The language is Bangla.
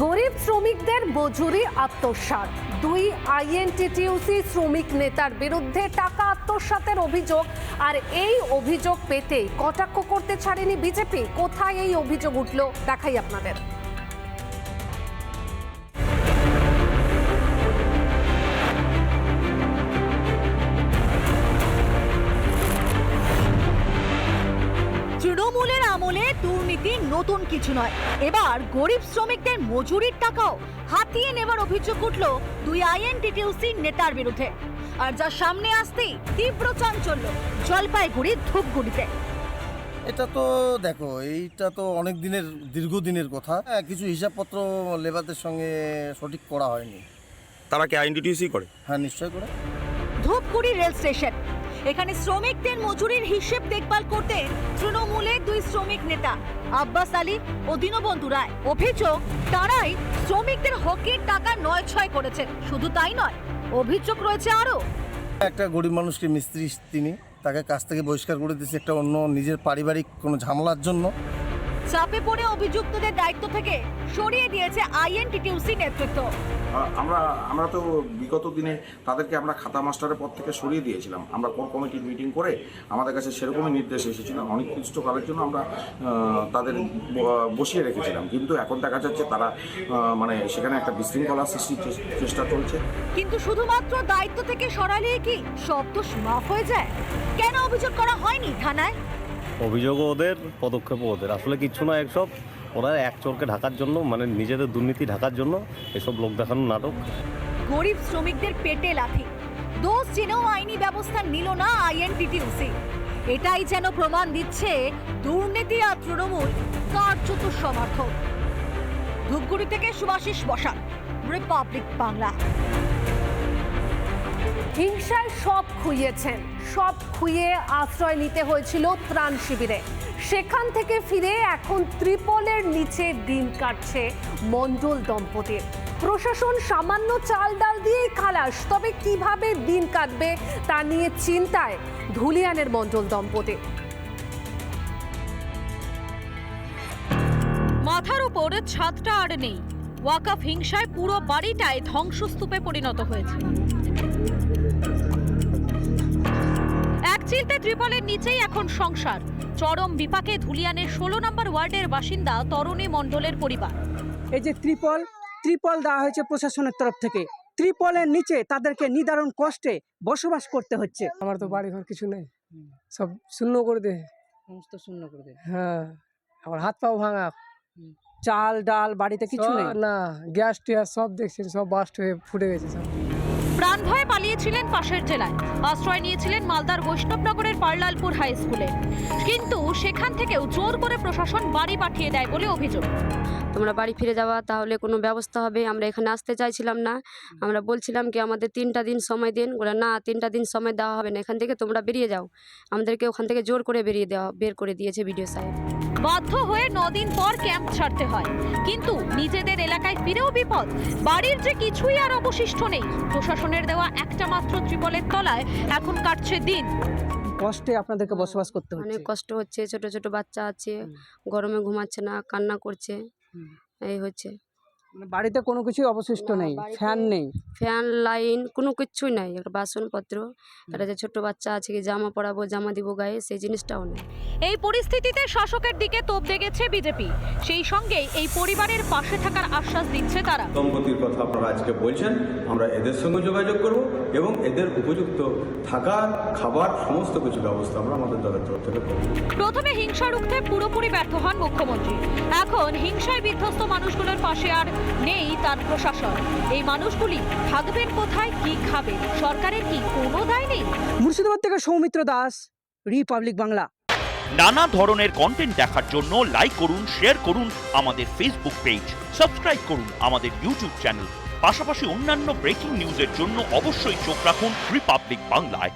গরিব শ্রমিকদের মজুরি আত্মসাত দুই আইএনটিটিউসি শ্রমিক নেতার বিরুদ্ধে টাকা আত্মসাতের অভিযোগ, আর এই অভিযোগ পেতেই কটাক্ষ করতে ছাড়েনি বিজেপি। কোথায় এই অভিযোগ উঠল, দেখাই আপনাদের। আমলে দুর্নীতি নতুন কিছু নয়। এবার গরিব শ্রমিকদের মজুরির টাকাও হাতিয়ে নেবার অভিযোগ উঠল দুই আইএনটিটিউসি নেতার বিরুদ্ধে। আর যা সামনে আসতেই তীব্র চাঞ্চল্য জলপাইগুড়ির ধূপগুড়িতে। এটা তো দেখো এইটা তো অনেক দিনের দীর্ঘদিনের কথা। হ্যাঁ কিছু হিসাবপত্র লেবারদের সঙ্গে সঠিক করা হয়নি। তারা কি আইনডিটিউসি করে? হ্যাঁ নিশ্চয় করে। Dhupguri rail station. এখানে শ্রমিকদের মজুরির হিসেব দেখভাল করতে তৃণমূলের দুই শ্রমিক নেতা, আব্বাস আলী ও দীনবন্ধু রায়। অভিযোগ, তারাই শ্রমিকদের হকের টাকা নয় ছয় করেছেন। শুধু তাই নয়, অভিযোগ রয়েছে আরও। একটা গরিব মানুষকে মিস্ত্রি তিনি তাকে কাছ থেকে বহিষ্কার করে দিয়েছে, একটা অন্য নিজের পারিবারিক কোনো ঝামেলার জন্য। চাপে পড়ে অভিযুক্তদের দায়িত্ব থেকে সরিয়ে দিয়েছে আইএনটিটিউসি নেতৃত্ব। আমরা আমরা তো বিগত দিনে তাদেরকে আমরা খাতা মাস্টারের পদ থেকে সরিয়ে দিয়েছিলাম। আমরা কোর কমিটির মিটিং করে আমাদের কাছে সেরকমই নির্দেশ এসেছিল। অনির্দিষ্টকালের জন্য আমরা তাদের বসিয়ে রেখেছিলাম। কিন্তু এখন দেখা যাচ্ছে তারা মানে সেখানে একটা বিশৃঙ্খলা সৃষ্টির চেষ্টা চলছে। কিন্তু শুধুমাত্র দায়িত্ব থেকে সরালে কি সব দোষ মাফ হয়ে যায়? কেন অভিযোগ করা হয়নি থানায়? অভিযোগও ওদের, পদক্ষেপও ওদের। আসলে কিচ্ছু না একসব ওরা এক চোরকে ঢাকার জন্য মানে নিজেদের দুর্নীতি ঢাকার জন্য এসব লোক দেখানোর নাটক। গরিব শ্রমিকদের পেটে লাথি। দোষ জেনেও আইনি ব্যবস্থা নিল না আইএনটিটিউসি। এটাই যেন প্রমাণ দিচ্ছে দুর্নীতি আর তৃণমূল কার্যত সমর্থক। ধূপগুড়ি থেকে সুভাষিস বসা রিপাবলিক বাংলা। হিংসায় সব খুইয়েছেন। সব খুইয়ে আশ্রয় নিতে হয়েছিল ত্রাণ শিবিরে। সেখান থেকে ফিরে এখন ত্রিপলের নিচে দিন কাটছে মণ্ডল দম্পতির। প্রশাসন সামান্য চাল ডাল দিয়েই খালাস, তবে কীভাবে দিন কাটবে তা নিয়ে চিন্তায় ধুলিয়ানের মণ্ডল দম্পতি। মাথার উপর ছাদটা আর নেই। ওয়াকাফ হিংসায় পুরো বাড়িটায় ধ্বংসস্তূপে পরিণত হয়েছে। এক চিলতে ত্রিপলের নিচেই এখন সংসার। চরম বিপাকে ধুলিয়ানের ষোলো নম্বর ওয়ার্ডের বাসিন্দা তরণী মণ্ডলের পরিবার। এই যে ত্রিপল ত্রিপল দেওয়া হয়েছে প্রশাসনের তরফ থেকে। ত্রিপলের নিচে তাদেরকে নিদারুণ কষ্টে বসবাস করতে হচ্ছে। আমার তো বাড়ি ঘর কিছু নেই। সব শূন্য করে দে। সমস্ত শূন্য করে দেবে হ্যাঁ আমার হাত পাও ভাঙা। চাল ডাল বাড়িতে কিছু নেই? না গ্যাস ট্যাস সব দেখছি সব বাস্ট হয়ে ফুটে গেছে সব। প্রাণ ভয়ে পালিয়েছিলেন পাশের জেলায়। আশ্রয় নিয়েছিলেন মালদার বৈষ্ণবনগরের পার্লালপুর হাই স্কুলে। কিন্তু সেখান থেকেও জোর করে প্রশাসন বাড়ি পাঠিয়ে দেয় বলে অভিযোগ। তোমরা বাড়ি ফিরে যাওয়া তাহলে কোনো ব্যবস্থা হবে আমরা এখানে আসতে চাইছিলাম না। আমরা বলছিলাম কি আমাদের তিনটা দিন সময় দিন। বলে না তিনটা দিন সময় দেওয়া হবে না এখান থেকে তোমরা বেরিয়ে যাও। আমাদেরকে ওখান থেকে জোর করে বেরিয়ে দেওয়া বের করে দিয়েছে বিডিও সাহেব। বাধ্য হয়ে নদিন পর ক্যাম্প ছাড়তে হয়। কিন্তু নিজেদের এলাকায় ফিরেও বিপদ। বাড়ির যে কিছুই আর অবশিষ্ট নেই। প্রশাসনের দেওয়া একটা মাত্র ত্রিপলের তলায় এখন কাটছে দিন। কষ্টে আপনাদেরকে বসবাস করতে হচ্ছে। অনেক কষ্ট হচ্ছে। ছোট ছোট বাচ্চা আছে। গরমে ঘুমাচ্ছে না কান্না করছে। এই হচ্ছে। মানে বাড়িতে কোনো কিছুই অবশিষ্ট নেই ফ্যান নেই। ফ্যান লাইন কোনো কিছুই নাই একটা বাসনপত্র একটা যে ছোট বাচ্চা আছে কি জামা পরাবো জামা দিব গায়ে সেই জিনিসটাও নেই। এই পরিস্থিতিতে শাসকের দিকে তোপ দেখেছে বিজেপি। সেই সঙ্গে এই পরিবারের পাশে থাকার আশ্বাস দিচ্ছে তারা। দম্পতির কথা আপনারা আজকে বলছেন আমরা এদের সঙ্গে যোগাযোগ করব এবং এদের উপযুক্ত থাকা খাবার সমস্ত কিছু ব্যবস্থা আমরা আমাদের দলের তরফ থেকে করব। প্রথমে হিংসা রুখতে পুরোপুরি ব্যর্থ হন মুখ্যমন্ত্রী। এখন হিংসায় বিধ্বস্ত মানুষগুলোর পাশে আর নেই তার প্রশাসন। এই মানুষগুলি থাকবেন কোথায় কি খাবে সরকারের কি কোনো দায় নেই? মুর্শিদাবাদ থেকে সৌমিত্র দাস রিপাবলিক বাংলা। নানা ধরনের কন্টেন্ট দেখার জন্য লাইক করুন শেয়ার করুন আমাদের ফেসবুক পেজ সাবস্ক্রাইব করুন আমাদের ইউটিউব চ্যানেল পাশাপাশি অন্যান্য ব্রেকিং নিউজের জন্য অবশ্যই চোখ রাখুন রিপাবলিক বাংলায়